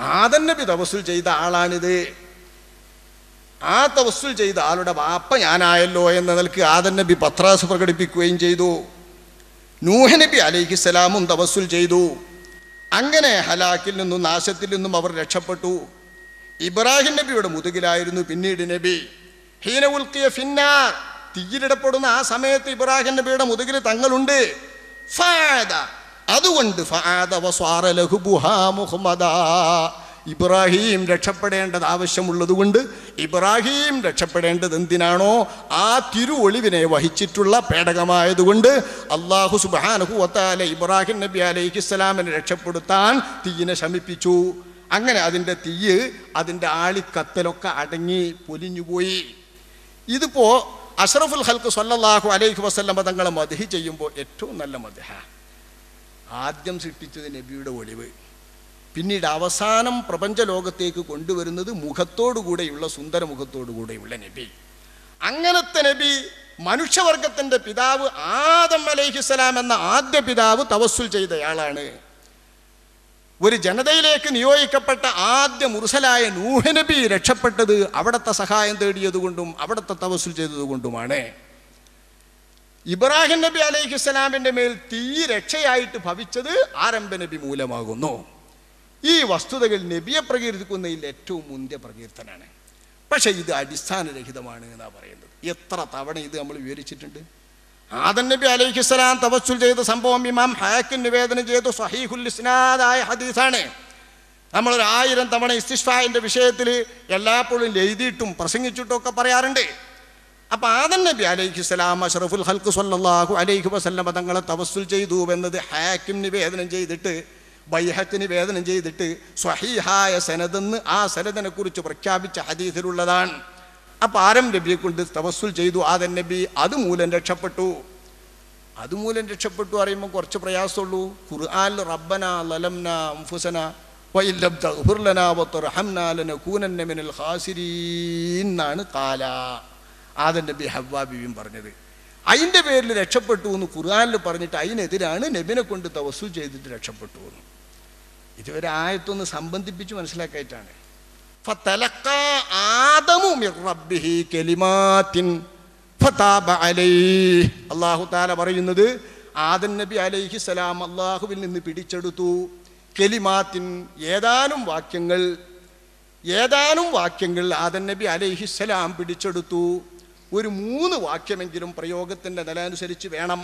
ആദൻ നബി തപസ്സുൽ ചെയ്ത ആളാണിത്. ആ തവസ്സുൽ ചെയ്ത ആളുടെ വാപ്പ ഞാനായല്ലോ എന്ന നിലയ്ക്ക് ആദൻ നബി പത്രാസ് പ്രകടിപ്പിക്കുകയും ചെയ്തു. നൂഹ് നബി അലൈഹിസ്സലാമും തപസ്സുൽ ചെയ്തു. അങ്ങനെ ഹലാക്കിൽ നിന്നും നാശത്തിൽ നിന്നും അവർ രക്ഷപ്പെട്ടു. ഇബ്രാഹിം നബിയുടെ മുതുകിലായിരുന്നു പിന്നീട് നബി. ഹീന ഉൽക്കിയ ഫിന്നാർ. തീയിലിടപ്പെടുന്ന ആ സമയത്ത് ഇബ്രാഹിം നബിയുടെ മുതുകിൽ തങ്ങളുണ്ട്. അതുകൊണ്ട് ഇബ്രാഹീം രക്ഷപ്പെടേണ്ടത് ആവശ്യമുള്ളതുകൊണ്ട് ഇബ്രാഹിം രക്ഷപ്പെടേണ്ടത് എന്തിനാണോ ആ തിരുവൊളിവിനെ വഹിച്ചിട്ടുള്ള പേടകമായതുകൊണ്ട് അള്ളാഹു സുബാനുഹുവത്താല ഇബ്രാഹിം നബി അലൈഹി ഇസ്ലാമിനെ രക്ഷപ്പെടുത്താൻ തീയിനെ ശമിപ്പിച്ചു. അങ്ങനെ അതിന്റെ തീയ് അതിന്റെ ആളിക്കത്തലൊക്കെ അടങ്ങി പൊലിഞ്ഞുപോയി. ഇതിപ്പോ അഷറഫുൽ ഹൽക്ക് സല്ലാഹു അലൈഹി വസല്ലമ തങ്ങളെ മദ്ഹി ചെയ്യുമ്പോൾ ഏറ്റവും നല്ല മദ്ഹ. ആദ്യം സൃഷ്ടിച്ചത് നബിയുടെ ഒളിവ്. പിന്നീട് അവസാനം പ്രപഞ്ച ലോകത്തേക്ക് കൊണ്ടുവരുന്നത് മുഖത്തോടുകൂടെയുള്ള സുന്ദര മുഖത്തോടുകൂടെയുള്ള നബി. അങ്ങനത്തെ നബി മനുഷ്യവർഗത്തിന്റെ പിതാവ് ആദം അലൈഹിസ്സലാം എന്ന ആദ്യ പിതാവ് തവസ്സുൽ ചെയ്തയാളാണ്. ഒരു ജനതയിലേക്ക് നിയോഗിക്കപ്പെട്ട ആദ്യ മുർസലായ നൂഹനബി രക്ഷപ്പെട്ടത് അവിടുത്തെ സഹായം തേടിയതുകൊണ്ടും അവിടുത്തെ തവസ്സുൽ ചെയ്തതുകൊണ്ടുമാണ്. ഇബ്രാഹിം നബി അലൈഹിസ്സലാമിന്റെ മേൽ തീ രക്ഷയായിട്ട് ഭവിച്ചത് ആരംഭ നബി മൂലമാകുന്നു. ഈ വസ്തുതകൾ നബിയെ പ്രകീർത്തിക്കുന്നതിൽ ഏറ്റവും മുന്തിയ പ്രകീർത്തനാണ്. പക്ഷെ ഇത് അടിസ്ഥാനരഹിതമാണ് എന്നാ പറയുന്നത്. എത്ര തവണ ഇത് നമ്മൾ വിവരിച്ചിട്ടുണ്ട്? ആദൻ നബി അലൈഹിസ്സലാം തവസ്സുൽ ചെയ്ത സംഭവം ഇമാം ഹാക്കിൻ നിവേദനം ചെയ്തു. സഹീഹുൽ ഇസ്നാദായ ഹദീസാണ്. നമ്മളൊരു ആയിരം തവണ ഇസ്തിഷ്ഫായിന്റെ വിഷയത്തിൽ എല്ലാപ്പോഴും എഴുതിയിട്ടും പ്രസംഗിച്ചിട്ടും ഒക്കെ പറയാറുണ്ട്. അപ്പം ആദൻ നബി അലൈഹി സ്വലാം അഷറഫുൽ ഹൽക്ക് സല്ലല്ലാഹു അലൈഹി വസല്ലമ തങ്ങളെ തവസ്സുൽ ചെയ്തു എന്നത് ഹാക്കിം നിവേദനം ചെയ്തിട്ട് ബൈഹക്ക് നിവേദനം ചെയ്തിട്ട് സ്വഹീഹായ സനതെന്ന് ആ സനദിനെ കുറിച്ച് പ്രഖ്യാപിച്ച ഹദീസിലുള്ളതാണ്. അപ്പൊ ആരം നബിയെ കൊണ്ട് തവസ്സുൽ ചെയ്തു ആദൻ നബി അതുമൂലം രക്ഷപ്പെട്ടു. അതുമൂലം രക്ഷപ്പെട്ടു അറിയുമ്പോൾ കുറച്ച് പ്രയാസമുള്ളൂ. ഖുർആൻ റബ്ബന ലലംന അംഫുസന വഇല്ലം തഗ്ഫിർ ലനാ ഹാസിരീന്നാണ് ലനകൂനന്ന മിനൽ ഖാസിരീൻ എന്നാണ് കാല. ആദൻ നബി ഹവ്വാ ബിബിയും പറഞ്ഞത്. അതിന്റെ പേരിൽ രക്ഷപ്പെട്ടു എന്ന് ഖുർആാനിൽ പറഞ്ഞിട്ട് അതിനെതിരാണ് നബിനെ കൊണ്ട് തവസു ചെയ്തിട്ട് രക്ഷപ്പെട്ടു എന്ന്. ഇതുവരെ ആയത്തൊന്ന് സംബന്ധിപ്പിച്ച് മനസ്സിലാക്കായിട്ടാണ്. അള്ളാഹു താല പറയുന്നത് ആദൻ നബി അലൈഹി സലാം അള്ളാഹുവിൽ നിന്ന് പിടിച്ചെടുത്തു. കെലിമാത്തിൻ ഏതാനും വാക്യങ്ങൾ ഏതാനും വാക്യങ്ങൾ ആദൻ നബി അലൈഹി സലാം പിടിച്ചെടുത്തു. ഒരു മൂന്ന് വാക്യമെങ്കിലും പ്രയോഗത്തിന്റെ നില അനുസരിച്ച് വേണം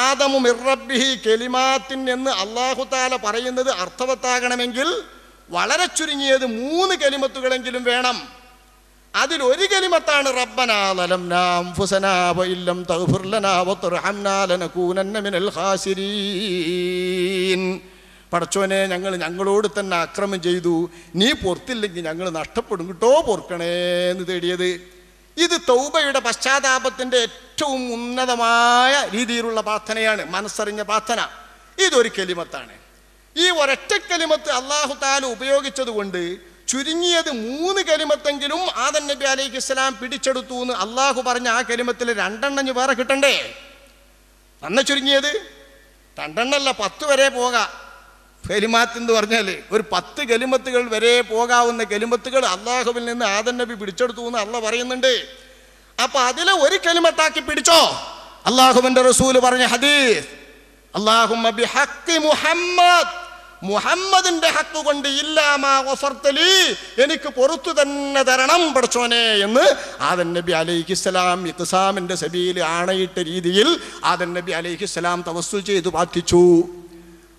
ആദമു മിർറബ്ബിഹി കെലിമാത്തിൻ എന്ന് അള്ളാഹു താല പറയുന്നത് അർത്ഥവത്താകണമെങ്കിൽ വളരെ ചുരുങ്ങിയത് മൂന്ന് കെലിമത്തുകളെങ്കിലും വേണം. അതിൽ ഒരു കെലിമത്താണ് റബ്ബനാ പടച്ചോനെ ഞങ്ങൾ ഞങ്ങളോട് തന്നെ അക്രമം ചെയ്തു. നീ പൊറത്തില്ലെങ്കിൽ ഞങ്ങൾ നഷ്ടപ്പെടും കിട്ടോ പൊറുക്കണേ എന്ന് തേടിയത്. ഇത് തൗബയുടെ പശ്ചാത്താപത്തിന്റെ ഏറ്റവും ഉന്നതമായ രീതിയിലുള്ള പ്രാർത്ഥനയാണ് മനസ്സറിഞ്ഞ പ്രാർത്ഥന. ഇതൊരു കെലിമത്താണ്. ഈ ഒരൊറ്റ കെലിമത്ത് അള്ളാഹു താല ഉപയോഗിച്ചത് കൊണ്ട് ചുരുങ്ങിയത് മൂന്ന് കെലിമത്തെങ്കിലും ആദൻ നബി അലൈഹി ഇസ്ലാം പിടിച്ചെടുത്തു എന്ന് അള്ളാഹു പറഞ്ഞ ആ കെലിമത്തിൽ രണ്ടെണ്ണം വേറെ കിട്ടണ്ടേ? നന്ന ചുരുങ്ങിയത്? രണ്ടെണ്ണല്ല പത്ത് വരെ പോകാം. കലിമാത്ത് എന്ന് പറഞ്ഞാൽ ഒരു പത്ത് കലിമത്തുകൾ വരെ പോകാവുന്ന കലിമത്തുകൾ അള്ളാഹുവിൽ നിന്ന് ആദൻ നബി പിടിച്ചെടുത്തു എന്ന് അള്ള പറയുന്നുണ്ട്. അപ്പൊ അതിലെ ഒരു കലിമത്താക്കി പിടിച്ചോ? അള്ളാഹുവിന്റെ റസൂൽ പറഞ്ഞ ഹദീസ് മുഹമ്മദ് മുഹമ്മദിന്റെ ഹക്ക് കൊണ്ട് ഇല്ലാമാലി എനിക്ക് പുറത്തു തന്നെ തരണം പഠിച്ചോനെ എന്ന് ആദൻ നബി അലൈഹി സ്വലാം ഇഖ്സാമിന്റെ സബീൽ ആണയിട്ട രീതിയിൽ ആദൻ നബി അലൈഹി സ്വലാം തവസ്സുൽ ചെയ്തു പ്രാർത്ഥിച്ചു.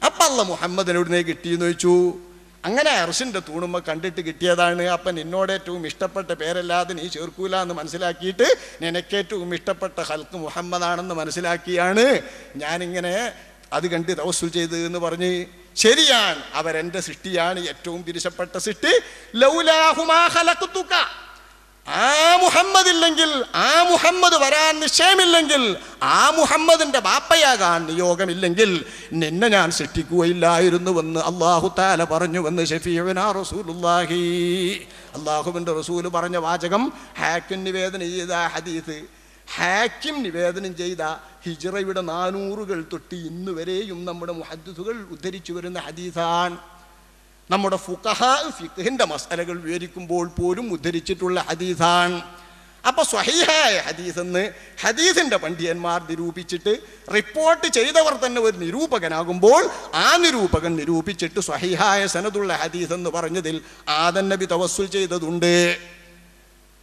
അപ്പം അല്ല മുഹമ്മദിനെ എവിടുന്നേ കിട്ടിയെന്ന് ചോദിച്ചു? അങ്ങനെ അർഷിന്റെ തൂണുമ്മ കണ്ടിട്ട് കിട്ടിയതാണ്. അപ്പം നിന്നോട് ഏറ്റവും ഇഷ്ടപ്പെട്ട പേരല്ലാതെ നീ ചേർക്കൂല എന്ന് മനസ്സിലാക്കിയിട്ട് നിനക്കേറ്റവും ഇഷ്ടപ്പെട്ട ഹൽക്ക് മുഹമ്മദാണെന്ന് മനസ്സിലാക്കിയാണ് ഞാനിങ്ങനെ അത് കണ്ട് തവസ്സു ചെയ്ത് എന്ന് പറഞ്ഞ് ശരിയാണ്. അവരെന്റെ സൃഷ്ടിയാണ് ഏറ്റവും പിരിശപ്പെട്ട സൃഷ്ടി. ലൗലാഹുമാ ഖലഖ്തുക ആ മുഹമ്മദ് ഇല്ലെങ്കിൽ ആ മുഹമ്മദ് വരാൻ നിശ്ചയമില്ലെങ്കിൽ ആ മുഹമ്മദിന്റെ ബാപ്പയാകാൻ നിയോഗമില്ലെങ്കിൽ നിന്നെ ഞാൻ സൃഷ്ടിക്കുകയില്ലായിരുന്നുവെന്ന് അള്ളാഹു താല പറഞ്ഞുവെന്ന് ഷഫീഅനാ റസൂലുള്ളാഹി. അള്ളാഹുവിന്റെ റസൂൽ പറഞ്ഞ വാചകം ഹാക്കിം നിവേദനം ചെയ്ത ഹദീസ് ഹാക്കിം നിവേദനം ചെയ്ത ഹിജ്റയുടെ നാനൂറുകൾ തൊട്ട് ഇന്നുവരെയും നമ്മുടെ മുഹദ്സുകൾ ഉദ്ധരിച്ചു വരുന്ന ഹദീസാണ്. നമ്മുടെ ഫുഖഹ ഫിഖിന്റെ മസലകൾ വിവരിക്കുമ്പോൾ പോലും ഉദ്ധരിച്ചിട്ടുള്ള ഹദീസാണ്. അപ്പോൾ സ്വഹീഹായ ഹദീസ് എന്ന് ഹദീസിന്റെ പണ്ഡിതന്മാർ നിരൂപിച്ചിട്ട് റിപ്പോർട്ട് ചെയ്തവർ തന്നെ ഒരു നിരൂപകനാകുമ്പോൾ ആ നിരൂപകൻ നിരൂപിച്ചിട്ട് സ്വഹീഹായ സനതുള്ള ഹദീസ് എന്ന് പറഞ്ഞതിൽ ആദൻ നബി തവസ്സുൽ ചെയ്തതുണ്ട്.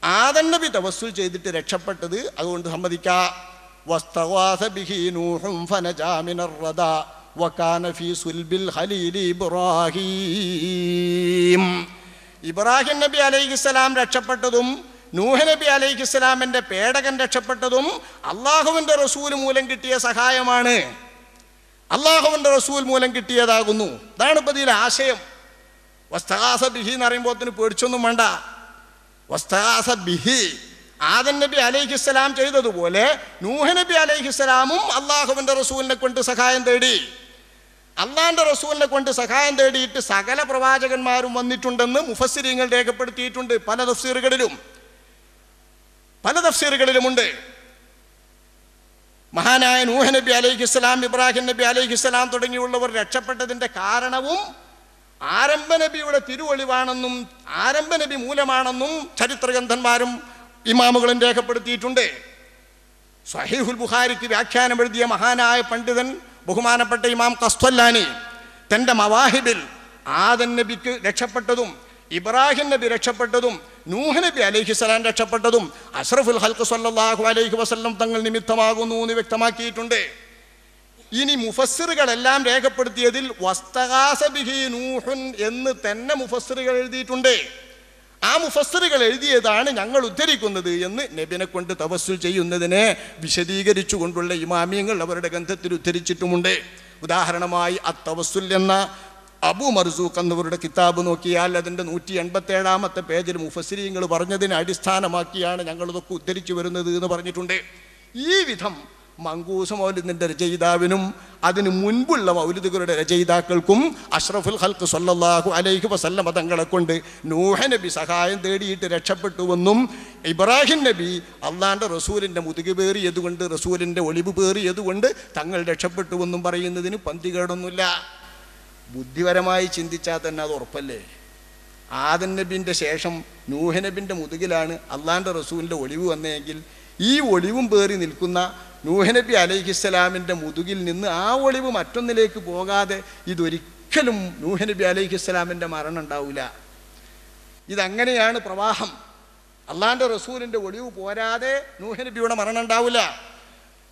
ആദൻ നബി തവസ്സുൽ ചെയ്തിട്ട് രക്ഷപ്പെട്ടത് അതുകൊണ്ട് സമ്മതിക്കാം. വകാന ഫീ സുൽബിൽ ഖലീൽ ഇബ്രാഹീം ഇബ്രാഹിം നബി അലൈഹിസ്സലാം രക്ഷപ്പെട്ടതും നൂഹ് നബി അലൈഹിസ്സലാമിന്റെ പേടകൻ രക്ഷപ്പെട്ടതും അള്ളാഹുവിന്റെ റസൂൽ മൂലം കിട്ടിയ സഹായമാണ്. അള്ളാഹുവിന്റെ റസൂൽ മൂലം കിട്ടിയതാകുന്നു. അതാണ് ഇപ്പം ഇതിൽ ആശയം. വസ്തകാസ ബിഹി എന്ന് പറയുമ്പോൾ പേടിച്ചൊന്നും വേണ്ട. വസ്തകാസ ബിഹി. ആദൻ നബി അലൈഹിസ്സലാം ചെയ്തതുപോലെ നൂഹ് നബി അലൈഹിസ്സലാമും അള്ളാഹുവിന്റെ റസൂലിനെ കൊണ്ട് സഹായം തേടി. അള്ളാന്റെ റസൂലിനെ കൊണ്ട് സഹായം തേടിയിട്ട് സകല പ്രവാചകന്മാരും വന്നിട്ടുണ്ടെന്ന് മുഫസ്സിരിങ്ങൾ രേഖപ്പെടുത്തിയിട്ടുണ്ട്. പല തഫ്സീറുകളിലും. പല തഫ്സീറുകളിലുമുണ്ട്. മഹാനായ നൂഹ നബി അലൈഹി ഇസ്ലാം ഇബ്രാഹിം നബി അലൈഹി ഇസ്ലാം തുടങ്ങിയുള്ളവർ രക്ഷപ്പെട്ടതിന്റെ കാരണവും ആരംഭ നബിയുടെ തിരുവൊളിവാണെന്നും ആരംഭ നബി മൂലമാണെന്നും ചരിത്രഗ്രന്ഥന്മാരും ഇമാമുകളും രേഖപ്പെടുത്തിയിട്ടുണ്ട്. സഹീഹുൽ ബുഹാരിക്ക് വ്യാഖ്യാനം എഴുതിയ മഹാനായ പണ്ഡിതൻ ബഹുമാനപ്പെട്ട ഇമാം കസ്തല്ലാനി തന്റെ മവാഹിബിൽ ആദൻ നബിക്ക് രക്ഷപ്പെട്ടതും ഇബ്രാഹിം നബി രക്ഷപ്പെട്ടതും നൂഹ് നബി അലൈഹിസ്സലാം രക്ഷപ്പെട്ടതും അഷ്റഫുൽ ഹൽക്ക് സല്ലാഹു അലൈഹി വസല്ലം തങ്ങൾ നിമിത്തമാകുന്നു എന്ന് വ്യക്തമാക്കിയിട്ടുണ്ട്. ഇനി മുഫസ്സിറുകളെല്ലാം രേഖപ്പെടുത്തിയതിൽ വസ്തകാസബിഹി നൂഹുൻ എന്ന് തന്നെ മുഫസ്സിറുകൾ എഴുതിയിട്ടുണ്ട്. ആ മുഫസ്സറുകൾ എഴുതിയതാണ് ഞങ്ങൾ ഉദ്ധരിക്കുന്നത് എന്ന് നബിനെ കൊണ്ട് തപസ്സു ചെയ്യുന്നതിനെ വിശദീകരിച്ചു കൊണ്ടുള്ള ഇമാമിയങ്ങൾ അവരുടെ ഗ്രന്ഥത്തിൽ ഉദ്ധരിച്ചിട്ടുമുണ്ട്. ഉദാഹരണമായി അത്തവസ്സുൽ എന്ന അബു മർസൂഖ് എന്നവരുടെ കിതാബ് നോക്കിയാൽ അതിന്റെ നൂറ്റി എൺപത്തി ഏഴാമത്തെ പേജിൽ മുഫസ്സിരിയങ്ങൾ പറഞ്ഞതിനെ അടിസ്ഥാനമാക്കിയാണ് ഞങ്ങളിതൊക്കെ ഉദ്ധരിച്ചു വരുന്നത് എന്ന് പറഞ്ഞിട്ടുണ്ട്. ഈ വിധം മങ്കൂസ് മൗലിദിന്റെ രചയിതാവിനും അതിന് മുൻപുള്ള മൗലിദുകളുടെ രചയിതാക്കൾക്കും അഷ്റഫുൽ ഹൽക്ക് സൊല്ലാഹു അലൈഹി വസല്ല മതങ്ങളെ കൊണ്ട് നൂഹ നബി സഹായം തേടിയിട്ട് രക്ഷപ്പെട്ടുവെന്നും ഇബ്രാഹിം നബി അള്ളാന്റെ റസൂലിന്റെ മുതുകു പേറിയതുകൊണ്ട് റസൂലിന്റെ ഒളിവ് പേറിയതുകൊണ്ട് തങ്ങൾ രക്ഷപ്പെട്ടുവെന്നും പറയുന്നതിന് പന്തികേടൊന്നുമില്ല. ബുദ്ധിപരമായി ചിന്തിച്ചാൽ തന്നെ അത് ഉറപ്പല്ലേ? ആദൻ നബിന്റെ ശേഷം നൂഹനബിന്റെ മുതുകിലാണ് അള്ളാന്റെ റസൂലിന്റെ ഒളിവ് വന്നതെങ്കിൽ ഈ ഒളിവും പേറി നിൽക്കുന്ന നൂഹനബി അലൈഹിസ്സലാമിന്റെ മുതുകിൽ നിന്ന് ആ ഒളിവ് മറ്റൊന്നിലേക്ക് പോകാതെ ഇതൊരിക്കലും നൂഹനബി അലൈഹിസ്സലാമിന്റെ മരണം ഉണ്ടാവില്ല. ഇതങ്ങനെയാണ് പ്രവാഹം. അള്ളാന്റെ റസൂലിന്റെ ഒളിവ് പോരാതെ നൂഹനബിയുടെ മരണം ഉണ്ടാവില്ല.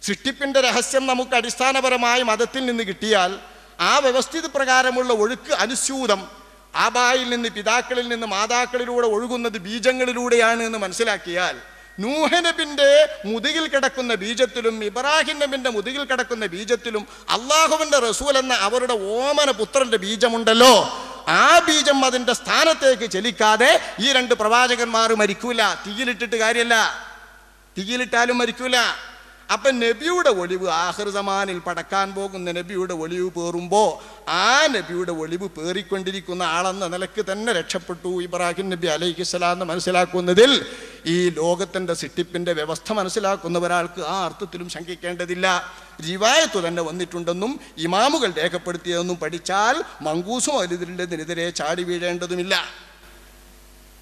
സൃഷ്ടിപ്പിന്റെ രഹസ്യം നമുക്ക് അടിസ്ഥാനപരമായി മതത്തിൽ നിന്ന് കിട്ടിയാൽ ആ വ്യവസ്ഥിത പ്രകാരമുള്ള ഒഴുക്ക് അനുസ്യൂതം ആബായിൽ നിന്ന് പിതാക്കളിൽ നിന്ന് മാതാക്കളിലൂടെ ഒഴുകുന്നത് ബീജങ്ങളിലൂടെയാണ് എന്ന് മനസ്സിലാക്കിയാൽ നൂഹനബിന്റെ മുതുകിൽ കിടക്കുന്ന ബീജത്തിലും ഇബ്രാഹിം നബിന്റെ മുതുകിൽ കിടക്കുന്ന ബീജത്തിലും അള്ളാഹുവിന്റെ റസൂൽ എന്ന അവരുടെ ഓമന പുത്രന്റെ ബീജമുണ്ടല്ലോ. ആ ബീജം അതിന്റെ സ്ഥാനത്തേക്ക് ചലിക്കാതെ ഈ രണ്ട് പ്രവാചകന്മാർ മരിക്കൂല. തീയിലിട്ടിട്ട് കാര്യമല്ല തീയിലിട്ടാലും മരിക്കൂല. അപ്പം നബിയുടെ ഒളിവ് ആഹിർ സമാനിൽ പടക്കാൻ പോകുന്ന നബിയുടെ ഒളിവ് പേറുമ്പോൾ ആ നബിയുടെ ഒളിവ് പേറിക്കൊണ്ടിരിക്കുന്ന ആളെന്ന നിലയ്ക്ക് തന്നെ രക്ഷപ്പെട്ടു ഇബ്രാഹിം നബി അലൈഹിസ്സലാം എന്ന് മനസ്സിലാക്കുന്നതിൽ ഈ ലോകത്തിന്റെ സിട്ടിപ്പിന്റെ വ്യവസ്ഥ മനസ്സിലാക്കുന്ന ഒരാൾക്ക് ആ അർത്ഥത്തിലും ശങ്കിക്കേണ്ടതില്ല. റിവായത്ത് തന്നെ വന്നിട്ടുണ്ടെന്നും ഇമാമുകൾ രേഖപ്പെടുത്തിയതെന്നും പഠിച്ചാൽ മങ്കൂസും അലുതിരിന്റെതിനെതിരെ ചാടി വീഴേണ്ടതുമില്ല.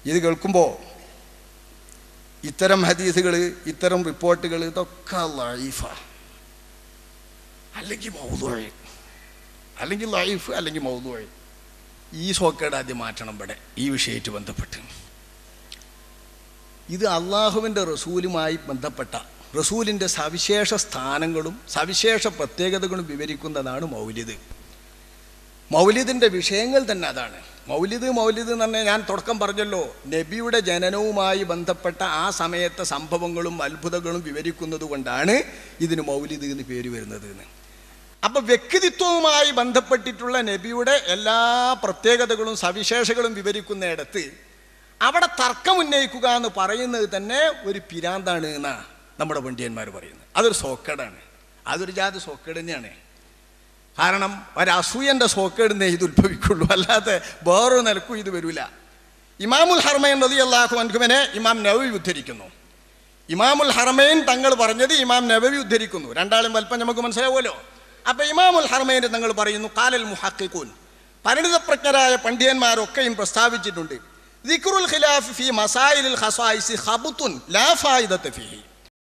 ഇത് കേൾക്കുമ്പോൾ ഇത്തരം ഹദീസുകൾ ഇത്തരം റിപ്പോർട്ടുകൾ ഇതൊക്കെ ലൈഫാണ് അല്ലെങ്കിൽ മൗതുവഴി അല്ലെങ്കിൽ ലൈഫ് അല്ലെങ്കിൽ മൗതുവഴി ഈ സോക്കേട് ആദ്യം മാറ്റണം ഇവിടെ ഈ വിഷയമായിട്ട് ബന്ധപ്പെട്ട്. ഇത് അള്ളാഹുവിന്റെ റസൂലുമായി ബന്ധപ്പെട്ട റസൂലിന്റെ സവിശേഷ സ്ഥാനങ്ങളും സവിശേഷ പ്രത്യേകതകളും വിവരിക്കുന്നതാണ് മൗലിദ്. മൗലിദിന്റെ വിഷയങ്ങൾ തന്നെ അതാണ്. മൗലിദ് മൗലിദ് എന്ന് പറഞ്ഞാൽ ഞാൻ തുടക്കം പറഞ്ഞല്ലോ. നബിയുടെ ജനനവുമായി ബന്ധപ്പെട്ട ആ സമയത്തെ സംഭവങ്ങളും അത്ഭുതങ്ങളും വിവരിക്കുന്നത് കൊണ്ടാണ് ഇതിന് മൗലിദ് എന്ന് പേര് വരുന്നത് എന്ന്. അപ്പം വ്യക്തിത്വവുമായി ബന്ധപ്പെട്ടിട്ടുള്ള നബിയുടെ എല്ലാ പ്രത്യേകതകളും സവിശേഷകളും വിവരിക്കുന്നിടത്ത് അവിടെ തർക്കം ഉന്നയിക്കുക എന്ന് പറയുന്നത് തന്നെ ഒരു പിരാന്താണ് എന്നാണ് നമ്മുടെ പണ്ഡിയന്മാർ പറയുന്നത്. അതൊരു സോക്കേടാണ്. അതൊരു ജാതി സോക്കേട് തന്നെയാണ്. കാരണം ഒരസൂയന്റെ സോക്കേടുന്നേ ഇത് ഉത്ഭവിക്കുള്ളൂ. അല്ലാതെ വേറൊരു നിലക്കും ഇത് വരില്ല ഇമാമുൽ ഹർമൈൻ റതി അള്ളാഹു അൻഹുവിനെ ഇമാം നവവി ഉദ്ധരിക്കുന്നു. ഇമാമുൽ ഹർമൈൻ തങ്ങൾ പറഞ്ഞത് ഇമാം നവവി ഉദ്ധരിക്കുന്നു. രണ്ടാളും വൽപ്പം നമുക്ക് മനസ്സിലാവുമല്ലോ. അപ്പൊ ഇമാമുൽ ഹർമൈൻ തങ്ങൾ പറയുന്നു കാലൽ മുഹക്കിക്കൂൻ പരിണിതപ്രജ്ഞരായ പണ്ഡിതന്മാരൊക്കെയും പ്രസ്താവിച്ചിട്ടുണ്ട്. ദിക്റുൽ ഖിലാഫ് ഫി മസായിലിൽ ഖബുത്തുൻ ലാ ഫായിദത്ത്